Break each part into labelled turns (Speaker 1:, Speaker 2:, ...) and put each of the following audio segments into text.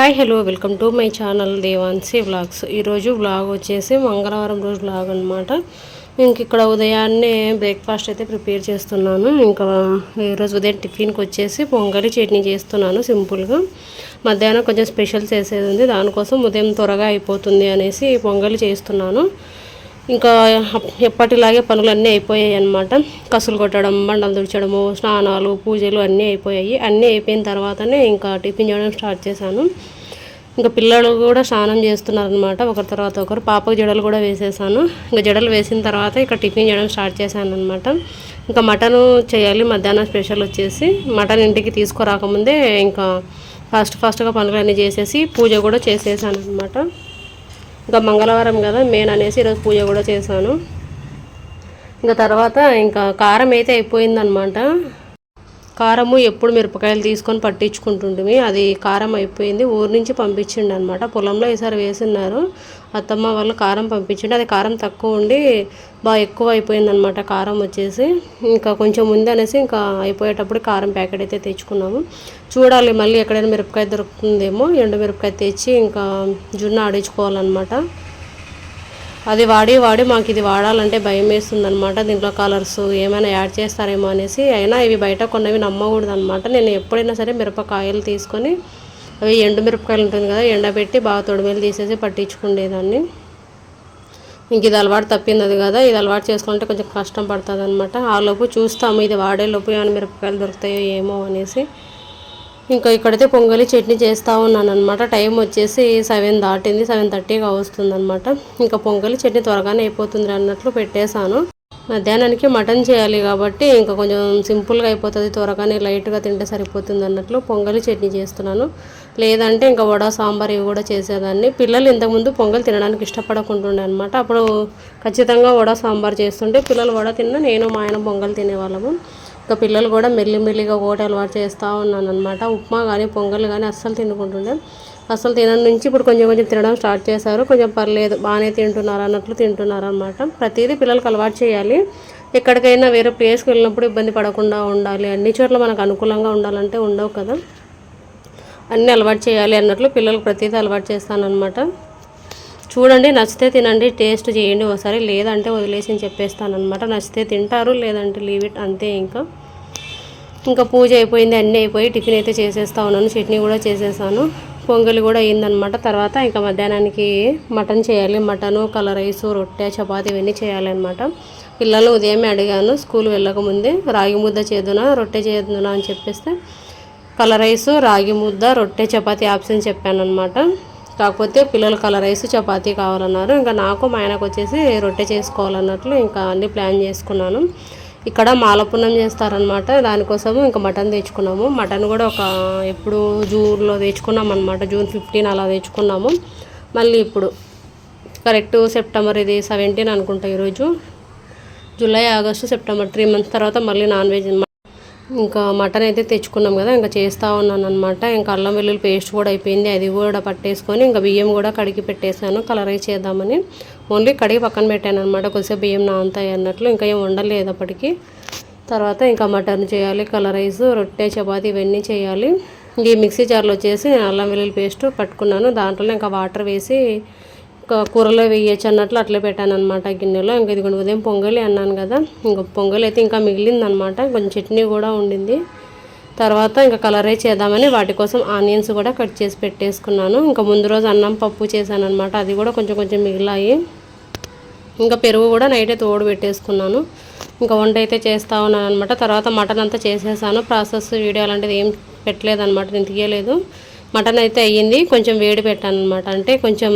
Speaker 1: Hi hello welcome to my channel Devansi vlogs. ఈరోజు vlog వచ్చేసి మంగళవారం రోజు వ్లాగ్ అనమాట ఇంక ఇక్కడ ఉదయాన్నే బ్రేక్ఫాస్ట్ అయితే ప్రిపేర్ చేస్తున్నాను. ఇంకా ఈరోజు ఉదయం టిఫిన్కి వచ్చేసి పొంగలి చట్నీ చేస్తున్నాను సింపుల్గా. మధ్యాహ్నం కొంచెం స్పెషల్ చేసేది ఉంది. దానికోసం ఉదయం త్వరగా అయిపోతుంది అనేసి పొంగలి చేస్తున్నాను. ఇంకా ఎప్పటిలాగే పనులు అన్నీ అయిపోయాయి అనమాట కసులు కొట్టడం బండలు తుడిచడము స్నానాలు పూజలు అన్నీ అయిపోయాయి. అన్నీ అయిపోయిన తర్వాతనే ఇంకా టిఫిన్ చేయడం స్టార్ట్ చేశాను. ఇంకా పిల్లలు కూడా స్నానం చేస్తున్నారనమాట ఒకరి తర్వాత ఒకరు పాపకు జడలు కూడా వేసేసాను. ఇంకా జడలు వేసిన తర్వాత ఇక టిఫిన్ చేయడం స్టార్ట్ చేశాను అనమాట ఇంకా మటన్ చేయాలి. మధ్యాహ్నం స్పెషల్ వచ్చేసి మటన్ ఇంటికి తీసుకురాకముందే ఇంకా ఫాస్ట్ ఫాస్ట్గా పనులన్నీ చేసేసి పూజ కూడా చేసేసాను అనమాట ఇంకా మంగళవారం కదా మెయిన్ అనేసి ఈరోజు పూజ కూడా చేశాను. ఇంకా తర్వాత ఇంకా కారం అయితే అయిపోయిందనమాట కారము ఎప్పుడు మిరపకాయలు తీసుకొని పట్టించుకుంటుంటిమి అది కారం అయిపోయింది. ఊరి నుంచి పంపించిండు అనమాట పొలంలో ఈసారి వేసిన్నారు. అత్తమ్మ వాళ్ళు కారం పంపించిండు. అది కారం తక్కువ ఉండి బాగా ఎక్కువ అయిపోయిందనమాట కారం వచ్చేసి. ఇంకా కొంచెం ముందు అనేసి ఇంకా అయిపోయేటప్పుడు కారం ప్యాకెట్ అయితే తెచ్చుకున్నాము. చూడాలి మళ్ళీ ఎక్కడైనా మిరపకాయ దొరుకుతుందేమో. ఎండు మిరపకాయ తెచ్చి ఇంకా జున్ను ఆడించుకోవాలన్నమాట. అది వాడి వాడి మాకు ఇది వాడాలంటే భయం వేస్తుంది అనమాట దీంట్లో కలర్స్ ఏమైనా యాడ్ చేస్తారేమో అనేసి. అయినా ఇవి బయట కొన్నవి నమ్మకూడదు అనమాట నేను ఎప్పుడైనా సరే మిరపకాయలు తీసుకొని అవి ఎండు మిరపకాయలు ఉంటుంది కదా ఎండబెట్టి బాగా తొడిమేలు తీసేసి పట్టించుకునేదాన్ని ఇంక ఇది అలవాటు తప్పింది కదా ఇది అలవాటు చేసుకుంటే కొంచెం కష్టం పడుతుంది అనమాట ఆ లోపు చూస్తాము ఇది వాడేలోపు ఏమైనా మిరపకాయలు దొరుకుతాయో ఏమో అనేసి. ఇంకా ఇక్కడైతే పొంగలి చట్నీ చేస్తూ ఉన్నాను అనమాట టైం వచ్చేసి సెవెన్ దాటింది. సెవెన్ థర్టీగా వస్తుంది అనమాట ఇంకా పొంగలి చట్నీ త్వరగానే అయిపోతుంది అన్నట్లు పెట్టేశాను. మధ్యాహ్నానికి మటన్ చేయాలి కాబట్టి ఇంకా కొంచెం సింపుల్గా అయిపోతుంది. త్వరగానే లైట్గా తింటే సరిపోతుంది అన్నట్లు పొంగలి చట్నీ చేస్తున్నాను. లేదంటే ఇంకా వడ సాంబార్ ఇవి కూడా చేసేదాన్ని. పిల్లలు ఇంతకుముందు పొంగల్ తినడానికి ఇష్టపడకుంటుండే అనమాట అప్పుడు ఖచ్చితంగా వడ సాంబార్ చేస్తుంటే పిల్లలు వడ తిన్నా నేను మా ఆయన పొంగల్ తినేవాళ్ళము. ఇంకా పిల్లలు కూడా మెల్లిమెల్లిగా ఒకటి అలవాటు చేస్తూ ఉన్నాను అనమాట ఉప్మా కానీ పొంగల్ కానీ అస్సలు తినుకుంటుండే. అసలు తినడం నుంచి ఇప్పుడు కొంచెం కొంచెం తినడం స్టార్ట్ చేశారు. కొంచెం పర్లేదు బాగానే తింటున్నారు అన్నట్లు తింటున్నారు అనమాట ప్రతిదీ పిల్లలకు అలవాటు చేయాలి. ఎక్కడికైనా వేరే ప్లేస్కి వెళ్ళినప్పుడు ఇబ్బంది పడకుండా ఉండాలి. అన్ని చోట్ల మనకు అనుకూలంగా ఉండాలంటే ఉండవు కదా. అన్నీ అలవాటు చేయాలి అన్నట్లు పిల్లలకు ప్రతిదీ అలవాటు చేస్తానన్నమాట. చూడండి నచ్చితే తినండి టేస్ట్ చేయండి ఒకసారి. లేదంటే వదిలేసి చెప్పేస్తాను అనమాట నచ్చితే తింటారు లేదంటే లీవ్ ఇట్ అంతే ఇంకా. ఇంకా పూజ అయిపోయింది అన్నీ అయిపోయి టిఫిన్ అయితే చేసేస్తా ఉన్నాను. చట్నీ కూడా చేసేసాను. పొంగలి కూడా అయిందనమాట తర్వాత ఇంకా మధ్యాహ్నానికి మటన్ చేయాలి. మటను కలర్ రైస్ రొట్టె చపాతి ఇవన్నీ చేయాలన్నమాట. పిల్లలు ఉదయమే అడిగాను స్కూల్ వెళ్ళకముందే రాగి ముద్ద చేదునా రొట్టె చేదునా అని చెప్పేస్తే కలర్ రైస్ రాగి ముద్ద రొట్టె చపాతి ఆప్షన్ చెప్పాను అనమాట కాకపోతే పిల్లల కలర్ రైస్ చపాతీ కావాలన్నారు. ఇంకా నాకు మా ఆయనకు వచ్చేసి రొట్టె చేసుకోవాలన్నట్లు ఇంకా అన్ని ప్లాన్ చేసుకున్నాను. ఇక్కడ మాలపున్నం చేస్తారనమాట దానికోసము ఇంకా మటన్ తెచ్చుకున్నాము. మటన్ కూడా ఒక ఎప్పుడు జూన్లో తెచ్చుకున్నాం అనమాట జూన్ ఫిఫ్టీన్ అలా తెచ్చుకున్నాము. మళ్ళీ ఇప్పుడు కరెక్ట్ సెప్టెంబర్ ఇది సెవెంటీన్ అనుకుంటా ఈరోజు. July August September three months తర్వాత మళ్ళీ నాన్ వెజ్ ఇంకా మటన్ అయితే తెచ్చుకున్నాం కదా ఇంకా చేస్తూ ఉన్నాను అనమాట ఇంకా అల్లం వెల్లుల్లి పేస్ట్ కూడా అయిపోయింది అది కూడా పట్టేసుకొని ఇంకా బియ్యం కూడా కడిగి పెట్టేశాను. కలర్ రైస్ చేద్దామని. ఓన్లీ కడిగి పక్కన పెట్టాను అనమాట కొద్దిసేపు బియ్యం నాంతాయి అన్నట్లు ఇంకా ఏం వండలేదు అప్పటికి. తర్వాత ఇంకా మటన్ చేయాలి కలర్ రైస్ రొట్టె చపాతి ఇవన్నీ చేయాలి. ఈ మిక్సీ జార్లో వచ్చేసి అల్లం వెల్లుల్లి పేస్ట్ పట్టుకున్నాను. దాంట్లో ఇంకా వాటర్ వేసి కూరలో వేయచ్చు అన్నట్లు అట్లే పెట్టాను అనమాట గిన్నెలో. ఇంకా ఇది ఉదయం పొంగలి అన్నాను కదా. ఇంకా పొంగలి అయితే ఇంకా మిగిలిందనమాట కొంచెం చట్నీ కూడా ఉండింది. తర్వాత ఇంకా కలరే చేద్దామని వాటి కోసం ఆనియన్స్ కూడా కట్ చేసి పెట్టేసుకున్నాను. ఇంకా ముందు రోజు అన్నం పప్పు చేశాను అనమాట అది కూడా కొంచెం కొంచెం మిగిలాయి. ఇంకా పెరుగు కూడా నైటే తోడు పెట్టేసుకున్నాను. ఇంకా వంట అయితే చేస్తూ ఉన్నాను అనమాట తర్వాత మటన్ అంతా చేసేసాను. ప్రాసెస్ వీడియో అలాంటిది ఏం పెట్టలేదు అనమాట నేను తీయలేదు. మటన్ అయితే అయ్యింది. కొంచెం వేడి పెట్టాను అనమాట అంటే కొంచెం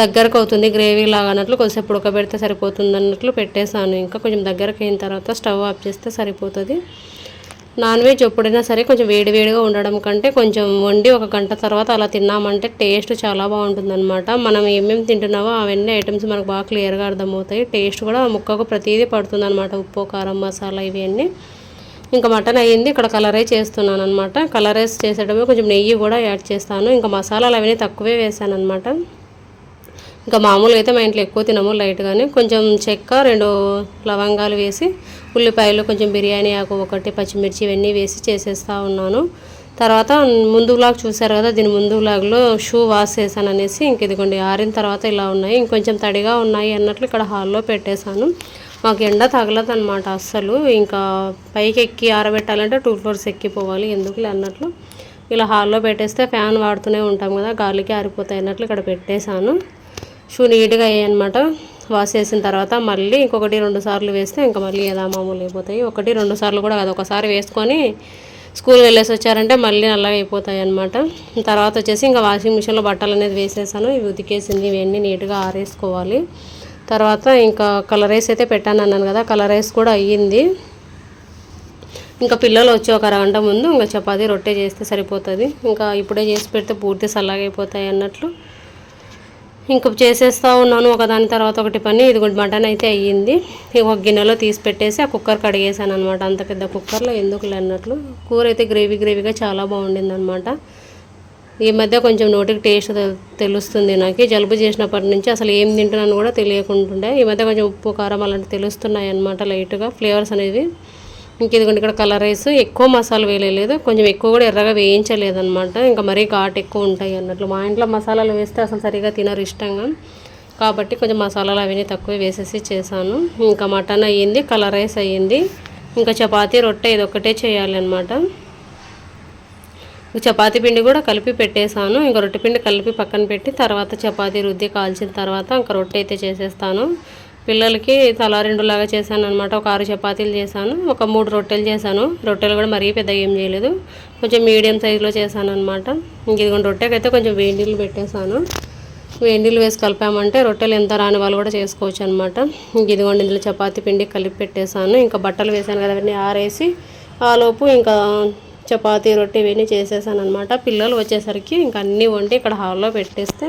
Speaker 1: దగ్గరకు అవుతుంది గ్రేవీ లాగా అన్నట్లు కొద్దిసేపు ఉడకబెడితే సరిపోతుంది అన్నట్లు పెట్టేశాను. ఇంకా కొంచెం దగ్గరకు అయిన తర్వాత స్టవ్ ఆఫ్ చేస్తే సరిపోతుంది. నాన్ వెజ్ ఎప్పుడైనా సరే కొంచెం వేడివేడిగా ఉండడం కంటే కొంచెం వండి ఒక గంట తర్వాత అలా తిన్నామంటే టేస్ట్ చాలా బాగుంటుందన్నమాట. మనం ఏమేమి తింటున్నామో అవన్నీ ఐటమ్స్ మనకు బాగా క్లియర్గా అర్థమవుతాయి. టేస్ట్ కూడా ముక్కకు ప్రతిదీ పడుతుంది అనమాట ఉప్పు కారం మసాలా ఇవన్నీ. ఇంకా మటన్ అయ్యింది ఇక్కడ కలర్ చేస్తున్నాను అనమాట కలర్ చేసేటప్పుడు కొంచెం నెయ్యి కూడా యాడ్ చేస్తాను. ఇంకా మసాలాలు అవన్నీ తక్కువే వేసాను అనమాట ఇంకా మామూలుగా అయితే మా ఇంట్లో ఎక్కువ తినము లైట్గానే కొంచెం చెక్క రెండు లవంగాలు వేసి ఉల్లిపాయలు కొంచెం బిర్యానీ ఆకు ఒకటి పచ్చిమిర్చి ఇవన్నీ వేసి చేసేస్తూ ఉన్నాను. తర్వాత ముందు వ్లాగ్ చూసారు కదా దీని ముందు వ్లాగ్లో షూ వాష్ చేశాను అనేసి ఇంక ఇదిగోండి ఆరిన తర్వాత ఇలా ఉన్నాయి. ఇంకొంచెం తడిగా ఉన్నాయి అన్నట్లు ఇక్కడ హాల్లో పెట్టేశాను. మాకు ఎండ తగలదనమాట అస్సలు. ఇంకా పైకి ఎక్కి ఆరబెట్టాలంటే టూ ఫ్లోర్స్ ఎక్కిపోవాలి ఎందుకులే అన్నట్లు. ఇలా హాల్లో పెట్టేస్తే ఫ్యాన్ వాడుతూనే ఉంటాం కదా గాలికి ఆరిపోతాయి అన్నట్లు ఇక్కడ పెట్టేశాను. షూ నీట్గా అయ్యాయన్నమాట. వాష్ చేసిన తర్వాత మళ్ళీ ఇంకొకటి రెండు సార్లు వేస్తే ఇంకా మళ్ళీ ఏదా మామూలు అయిపోతాయి. ఒకటి రెండు సార్లు కూడా అది ఒకసారి వేసుకొని స్కూల్ వెళ్ళేసి వచ్చారంటే మళ్ళీ నల్లగా అయిపోతాయి అనమాట తర్వాత వచ్చేసి ఇంకా వాషింగ్ మిషన్లో బట్టలు అనేది వేసేసాను. ఇవి ఉతికేసింది ఇవన్నీ నీట్గా ఆరేసుకోవాలి. తర్వాత ఇంకా కలర్ రైస్ అయితే పెట్టాను అన్నాను కదా కలర్ రైస్ కూడా అయ్యింది. ఇంకా పిల్లలు వచ్చి ఒక అరగంట ముందు ఇంకా చపాతీ రొట్టె చేస్తే సరిపోతుంది. ఇంకా ఇప్పుడే చేసి పెడితే పూర్తి చల్లగైపోతాయి అన్నట్లు. ఇంక చేసేస్తూ ఉన్నాను. ఒకదాని తర్వాత ఒకటి పని ఇదిగోండి మటన్ అయితే అయ్యింది. ఒక గిన్నెలో తీసి పెట్టేసి ఆ కుక్కర్ కడిగేసాను అనమాట అంత పెద్ద కుక్కర్లో ఎందుకు లేన్నట్లు కూర అయితే గ్రేవీ గ్రేవీగా చాలా బాగుండింది అనమాట ఈ మధ్య కొంచెం నోటికి టేస్ట్ తెలుస్తుంది నాకు. జలుబు చేసినప్పటి నుంచి అసలు ఏం తింటున్నాను కూడా తెలియకుంటుండే. ఈ మధ్య కొంచెం ఉప్పు కారం అలాంటివి తెలుస్తున్నాయి అనమాట లైట్గా. ఫ్లేవర్స్ అనేవి ఇంక ఇదిగోండి ఇక్కడ కలర్ రైస్ ఎక్కువ మసాలా వేయలేదు. కొంచెం ఎక్కువ కూడా ఎర్రగా వేయించలేదు అనమాట ఇంకా మరీ ఘాట్ ఎక్కువ ఉంటాయి అన్నట్లు. మా ఇంట్లో మసాలాలు వేస్తే అసలు సరిగా తినరు ఇష్టంగా. కాబట్టి కొంచెం మసాలాలు అవన్నీ తక్కువ వేసేసి చేశాను. ఇంకా మటన్ అయ్యింది కలర్ రైస్ అయ్యింది. ఇంకా చపాతీ రొట్టె ఇది ఒక్కటే చేయాలన్నమాట. చపాతీ పిండి కూడా కలిపి పెట్టేశాను. ఇంకా రొట్టె పిండి కలిపి పక్కన పెట్టి తర్వాత చపాతీ రుద్ది కాల్చిన తర్వాత ఇంకా రొట్టె అయితే చేసేస్తాను. పిల్లలకి తలా రెండులాగా చేశాను అనమాట ఒక ఆరు చపాతీలు చేశాను ఒక మూడు రొట్టెలు చేశాను. రొట్టెలు కూడా మరీ పెద్దగా ఏం చేయలేదు. కొంచెం మీడియం సైజులో చేశాను అనమాట ఇంక ఇదిగోండి రొట్టెకైతే కొంచెం వేడి నీళ్ళు పెట్టేశాను. వేడి నీళ్ళు వేసి కలిపామంటే రొట్టెలు ఎంత రాని వాళ్ళు కూడా చేసుకోవచ్చు అనమాట ఇదిగోండి ఇందులో చపాతీ పిండి కలిపి పెట్టేశాను. ఇంకా బట్టలు వేసాను కదా అవన్నీ ఆరేసి ఆలోపు ఇంకా చపాతీ రొట్టె ఇవన్నీ చేసేసాను అనమాట పిల్లలు వచ్చేసరికి ఇంకా అన్నీ వండి ఇక్కడ హాల్లో పెట్టేస్తే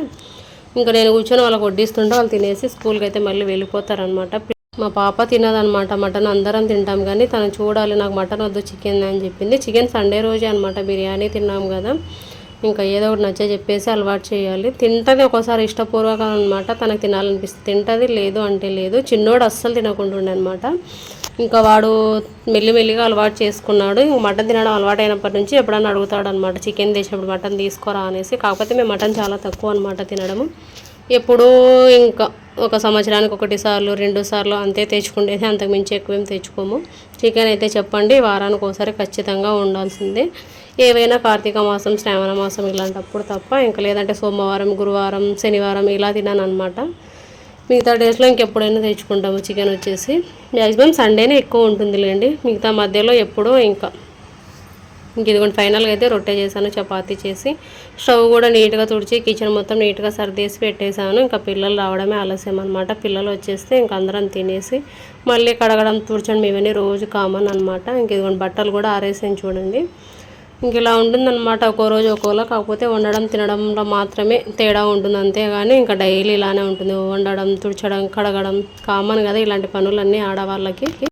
Speaker 1: ఇంకా నేను కూర్చొని వాళ్ళకి వడ్డిస్తుంటే వాళ్ళు తినేసి స్కూల్కి అయితే మళ్ళీ వెళ్ళిపోతారనమాట మా పాప తినదనమాట మటన్ అందరం తింటాం కానీ తను చూడాలి నాకు మటన్ వద్దు చికెన్ అని చెప్పింది. చికెన్ సండే రోజే అనమాట బిర్యానీ తిన్నాం కదా. ఇంకా ఏదో ఒకటి నచ్చే చెప్పేసి అలవాటు చేయాలి. తింటుంది ఒకసారి ఇష్టపూర్వకం అనమాట తనకు తినాలనిపిస్తుంది. తింటుంది లేదు అంటే లేదు చిన్నోడు అస్సలు తినకుండా అనమాట ఇంకా వాడు మెల్లిమెల్లిగా అలవాటు చేసుకున్నాడు. ఇంక మటన్ తినడం అలవాటు అయినప్పటి నుంచి ఎప్పుడన్నా అడుగుతాడు అనమాట చికెన్ తెచ్చినప్పుడు మటన్ తీసుకోరా అనేసి. కాకపోతే మేము మటన్ చాలా తక్కువ అనమాట తినడము. ఎప్పుడూ ఇంకా ఒక సంవత్సరానికి ఒకటి సార్లు రెండు సార్లు అంతే తెచ్చుకునేది అంతకు మించి ఎక్కువేం తెచ్చుకోము. చికెన్ అయితే చెప్పండి వారానికి ఒకసారి ఖచ్చితంగా ఉండాల్సిందే. ఏవైనా కార్తీక మాసం శ్రావణ మాసం ఇలాంటప్పుడు తప్ప ఇంకా లేదంటే సోమవారం గురువారం శనివారం ఇలా తిన్నాను అనమాట మిగతా డేస్లో ఇంకెప్పుడైనా తెచ్చుకుంటాము చికెన్ వచ్చేసి. మ్యాక్సిమం సండేనే ఎక్కువ ఉంటుందిలేండి. మిగతా మధ్యలో ఎప్పుడో ఇంకా. ఇంక ఇదిగోండి ఫైనల్గా అయితే రొట్టె చేశాను చపాతీ చేసి. స్టవ్ కూడా నీట్గా తుడిచి కిచెన్ మొత్తం నీట్గా సర్దేసి పెట్టేశాను. ఇంకా పిల్లలు రావడమే ఆలస్యం అనమాట పిల్లలు వచ్చేస్తే ఇంక అందరం తినేసి మళ్ళీ కడగడం తుడిచడం ఇవన్నీ రోజు కామన్ అనమాట ఇంక ఇదిగోండి బట్టలు కూడా ఆరేసాను చూడండి. ఇంక ఇలా ఉంటుందన్నమాట. ఒక్కో రోజు ఒక్కోలా కాకపోతే వండడం తినడంలో మాత్రమే తేడా ఉంటుంది అంతేగాని ఇంకా డైలీ ఇలానే ఉంటుంది. వండడం తుడచడం కడగడం కామన్ కదా ఇలాంటి పనులన్నీ ఆడవాళ్ళకి.